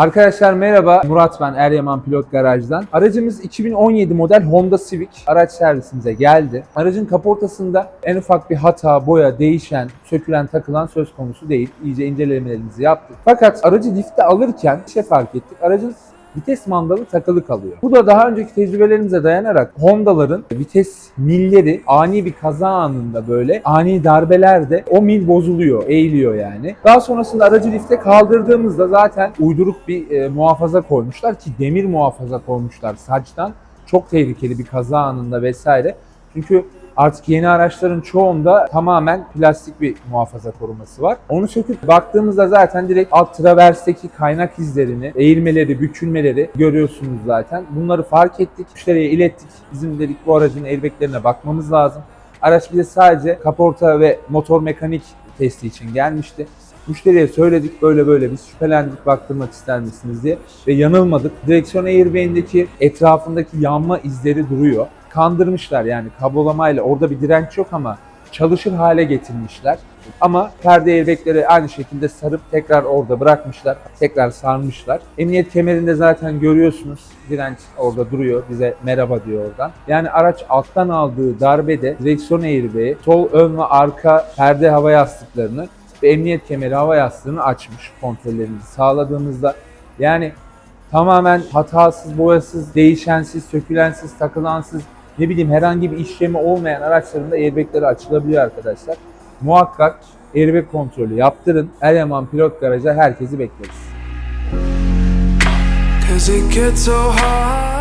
Arkadaşlar merhaba. Murat ben Eryaman Pilot Garaj'dan. Aracımız 2017 model Honda Civic. Araç servisimize geldi. Aracın kaportasında en ufak bir hata, boya, değişen, sökülen, takılan söz konusu değil. İyice incelemelerimizi yaptık. Fakat aracı lifte alırken bir şey fark ettik. Aracın vites mandalı takılı kalıyor. Bu da daha önceki tecrübelerimize dayanarak Honda'ların vites milleri ani bir kaza anında böyle ani darbelerde o mil bozuluyor, eğiliyor yani. Daha sonrasında aracı lifte kaldırdığımızda zaten uyduruk bir e, muhafaza koymuşlar ki demir muhafaza koymuşlar saçtan. Çok tehlikeli bir kaza anında vesaire. Çünkü artık yeni araçların çoğunda tamamen plastik bir muhafaza koruması var. Onu söküp baktığımızda zaten direkt alt traversteki kaynak izlerini, eğilmeleri, bükülmeleri görüyorsunuz zaten. Bunları fark ettik, müşteriye ilettik. Bizim dedik bu aracın airbaglerine bakmamız lazım. Araç bize sadece kaporta ve motor mekanik testi için gelmişti. Müşteriye söyledik böyle böyle biz şüphelendik baktırmak ister misiniz diye ve yanılmadık. Direksiyon airbag'indeki etrafındaki yanma izleri duruyor. Kandırmışlar yani kablolamayla orada bir direnç yok ama çalışır hale getirmişler. Ama perde airbagleri aynı şekilde sarıp tekrar orada bırakmışlar. Tekrar sarmışlar. Emniyet kemerinde zaten görüyorsunuz direnç orada duruyor. Bize merhaba diyor oradan. Yani araç alttan aldığı darbede direksiyon airbag'i, sol ön ve arka perde hava yastıklarını ve emniyet kemeri hava yastığını açmış kontrollerimizi sağladığımızda. Yani tamamen hatasız, boyasız, değişensiz, sökülensiz, takılansız, ne bileyim herhangi bir işlemi olmayan araçların da airbagleri açılabiliyor arkadaşlar. Muhakkak airbag kontrolü yaptırın. Eryaman Pilot Garaj'a herkesi bekleriz. Cause it gets so hard